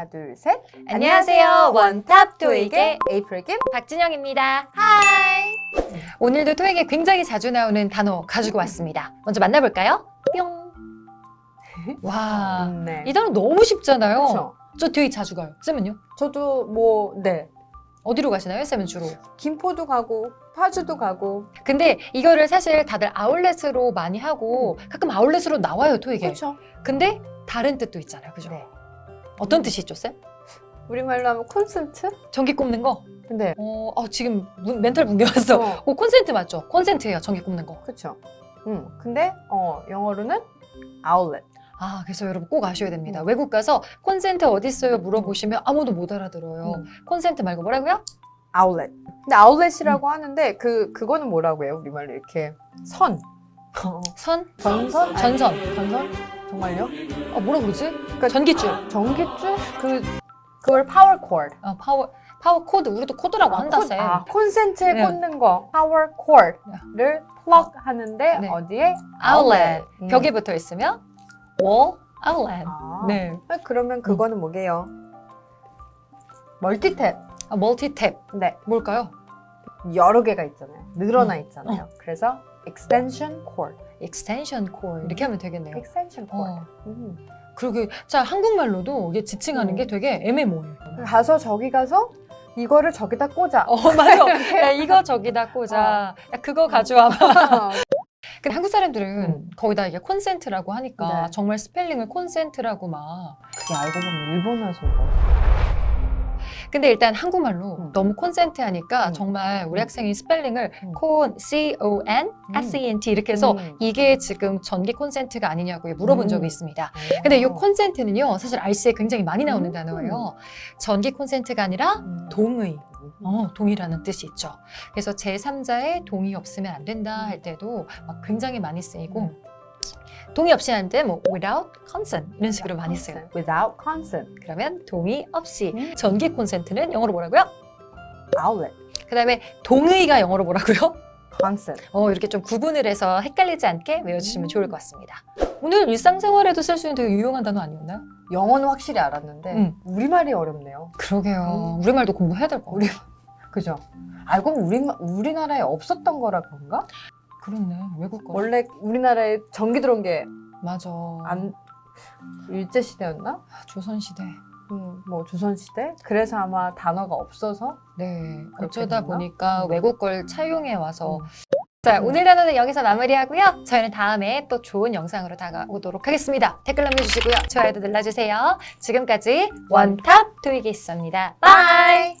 하나, 둘, 셋. 안녕하세요. 원탑 토익의 에이프릴 김. 박진영입니다. 하이. 오늘도 토익에 굉장히 자주 나오는 단어 가지고 왔습니다. 먼저 만나볼까요? 뿅. 와, 네. 이 단어 너무 쉽잖아요. 그렇죠. 저 되게 자주 가요. 쌤은요? 저도 뭐, 네. 어디로 가시나요? 쌤은 주로. 김포도 가고, 파주도 가고. 근데 이거를 사실 다들 아울렛으로 많이 하고 가끔 아울렛으로 나와요, 토익에. 그렇죠. 근데 다른 뜻도 있잖아요. 그죠? 네. 어떤 뜻이 있죠, 쌤? 우리말로 하면 콘센트? 전기 꼽는 거? 근데, 어, 어, 지금 문- 멘탈 붕괴 왔어. 어, 오, 콘센트 맞죠? 콘센트예요, 전기 꼽는 거. 그렇죠. 음, 근데, 어, 영어로는 outlet. 아, 그래서 여러분 꼭 아셔야 됩니다. 음. 외국 가서 콘센트 어디 있어요? 물어보시면 아무도 못 알아들어요. 음, 콘센트 말고 뭐라고요? outlet. 근데 outlet이라고 하는데, 그, 그거는 뭐라고 해요? 우리말로 이렇게. 선. 어, 선? 전선? 전선. 전선? 정말요? 아, 뭐라 그러지? 그러니까 전기줄. 전기줄? 그, 그걸 power cord. 아, 파워 파워 코드. 우리도 코드라고 한다, 콘- 쌤. 아, 콘센트에 네. 꽂는 거 power cord를 plug 하는데 네. 어디에? 아울렛. 음. 벽에 붙어 있으면 wall outlet. 아, 네. 그러면 그거는 뭐게요? 멀티탭. 아, 멀티탭. 네. 뭘까요? 여러 개가 있잖아요. 늘어나 음. 있잖아요. 그래서 extension cord. extension cord. 이렇게 하면 되겠네요. extension cord. 어. 음. 그러게. 자, 한국말로도 이게 지칭하는 음. 게 되게 애매모호해요. 가서 저기 가서 이거를 저기다 꽂아. 어, 맞아. 야, 이거 저기다 꽂아. 야, 그거 가져와 봐. 근데 한국 사람들은 음. 거기다 이게 콘센트라고 하니까 네. 정말 스펠링을 콘센트라고 막. 그게 알고 보면 일본어에서 온 거예요. 근데 일단 한국말로 음. 너무 콘센트 하니까 음. 정말 우리 음. 학생이 스펠링을 음. 콘, C O N S E N T 이렇게 해서 음. 이게 지금 전기 콘센트가 아니냐고 물어본 음. 적이 있습니다. 근데 이 어. 콘센트는요, 사실 알씨에 굉장히 많이 나오는 음. 단어예요. 전기 콘센트가 아니라 음. 동의. 어, 동의라는 뜻이 있죠. 그래서 제3자의 동의 없으면 안 된다 할 때도 막 굉장히 많이 쓰이고 음. 동의 없이 하는데 뭐 without consent 이런 식으로 많이 써요. Without consent. 그러면 동의 없이 음. 전기 콘센트는 영어로 뭐라고요? Outlet. 그다음에 동의가 영어로 뭐라고요? Consent. 어, 이렇게 좀 구분을 해서 헷갈리지 않게 외워주시면 좋을 것 같습니다. 오늘 일상생활에도 쓸 수 있는 되게 유용한 단어 아니었나요? 영어는 확실히 알았는데 음. 우리말이 어렵네요. 그러게요. 음. 우리말도 공부해야 될것 우리 같아요. 그죠? 알고 보면 우리 우리나라에 없었던 거라 그런가? 그렇네. 외국 거. 원래 우리나라에 전기 들어온 게 안 맞아. 일제 시대였나? 아, 조선 시대. 음, 뭐 조선 시대? 그래서 아마 단어가 없어서 네. 어쩌다 됐나? 보니까 음. 외국 걸 차용해 와서. 음. 자, 음. 오늘 단어는 여기서 마무리하고요. 저희는 다음에 또 좋은 영상으로 다가오도록 하겠습니다. 댓글 남겨주시고요. 좋아요도 눌러주세요. 지금까지 원탑 토익이었습니다. 바이.